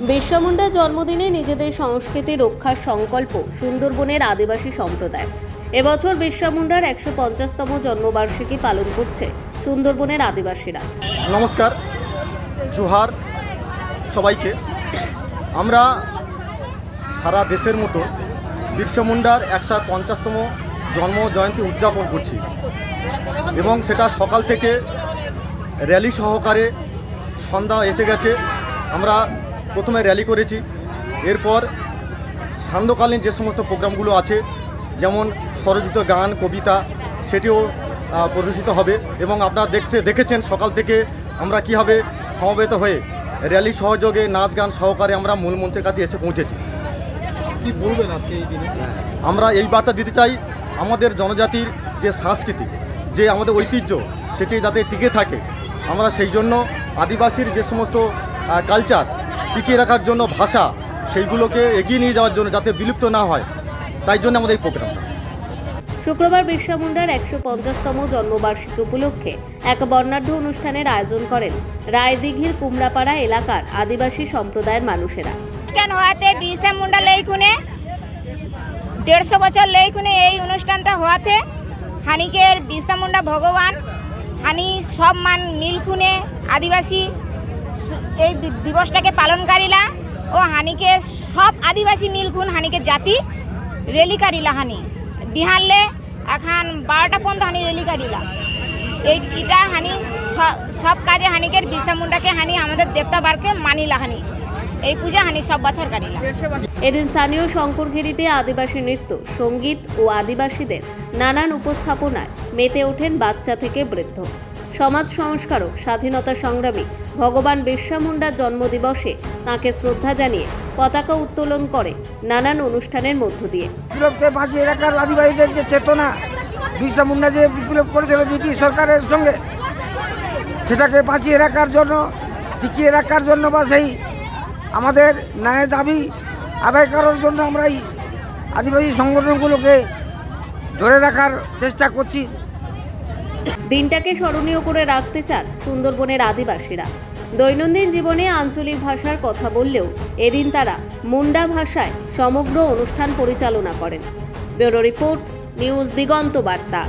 বিরসা জন্মদিনে নিজেদের সংস্কৃতি রক্ষার সংকল্প সুন্দরবনের আদিবাসী সম্প্রদায়। এবছর বিরসা মুন্ডার একশো পঞ্চাশতম জন্মবার্ষিকী পালন করছে সুন্দরবনের আদিবাসীরা। নমস্কার, জোহার সবাইকে। আমরা সারা দেশের মতো বিরসা মুন্ডার একশো পঞ্চাশতম জন্ম জয়ন্তী উদযাপন করছি এবং সেটা সকাল থেকে র্যালি সহকারে সন্ধ্যা এসে গেছে। আমরা প্রথমে র্যালি করেছি। এরপর সান্ধ্যকালীন যে সমস্ত প্রোগ্রামগুলো আছে যেমন স্বরচিত গান কবিতা সেটিও প্রদর্শিত হবে এবং আপনারা দেখছে দেখেছেন সকাল থেকে আমরা কীভাবে সমবেত হয়ে র্যালি সহযোগে নাচ গান সহকারে আমরা মূল মন্ত্রের কাছে এসে পৌঁছেছি। কি বলবেন আজকে এই দিনে? আমরা এই বার্তা দিতে চাই আমাদের জনজাতির যে সংস্কৃতি যে আমাদের ঐতিহ্য সেটি যাতে টিকে থাকে। আমরা সেই জন্য আদিবাসীর যে সমস্ত কালচার টিকিয়ে রাখার জন্য ভাষা সেইগুলোকে এগিয়ে নিয়ে যাওয়ার জন্য যাতে বিলুপ্ত না হয় তাই জন্য আমাদের এই প্রোগ্রাম। শুক্রবার বিরসা মুন্ডার একশো পঞ্চাশতম জন্মবার্ষিকী উপলক্ষে এক বর্ণাঢ্য অনুষ্ঠানের আয়োজন করেন রায়দিঘির কুমড়াপাড়া এলাকার আদিবাসী সম্প্রদায়ের মানুষেরা। অনুষ্ঠান হওয়াতে বিরসা মুন্ডা লেইকুনে দেড়শো বছর লেইকুনে এই অনুষ্ঠানটা হওয়াতে হানিকের বিরসা মুন্ডা ভগবান হানি সব মান মিলকুনে আদিবাসী এই দিবসটাকে পালনকারীলা ও হানিকে সব আদিবাসী মিলকুন হানিকে জাতি রেলিকারিলা হানি। বিহানলে এখন বারোটা পর্যন্ত হানি রেলিকারিলা এই এটা হানি সব কাজে হানিকের বিরসা মুন্ডাকে হানি, আমাদের দেবতা বারকে মানিলা হানি। এই পূজা হানি সব বছর কাটিলা এদিন স্থানীয় শঙ্করঘেরিতে আদিবাসী নৃত্য, সংগীত ও আদিবাসীদের নানান উপস্থাপনায় মেতে ওঠেন বাচ্চা থেকে বৃদ্ধ। সমাজ সংস্কারক, স্বাধীনতা সংগ্রামী ভগবান বিরসা মুন্ডার জন্মদিবসে তাঁকে শ্রদ্ধা জানিয়ে পতাকা উত্তোলন করে নানান অনুষ্ঠানের মধ্য দিয়ে। বিপ্লবকে বাঁচিয়ে রাখার আদিবাসীদের যে চেতনা বিরসা মুন্ডা যে বিপ্লব করেছিল ব্রিটিশ সরকারের সঙ্গে, সেটাকে বাঁচিয়ে রাখার জন্য, টিকিয়ে রাখার জন্য বা সেই আমাদের ন্যায় দাবি আদায় করার জন্য আমরা এই আদিবাসী সংগঠনগুলোকে ধরে রাখার চেষ্টা করছি। দিনটাকে স্মরণীয় করে রাখতে চান সুন্দরবনের আদিবাসীরা। দৈনন্দিন জীবনে আঞ্চলিক ভাষার কথা বললেও এদিন তারা মুন্ডা ভাষায় সমগ্র অনুষ্ঠান পরিচালনা করেন। ব্যুরো রিপোর্ট, নিউজ দিগন্ত বার্তা।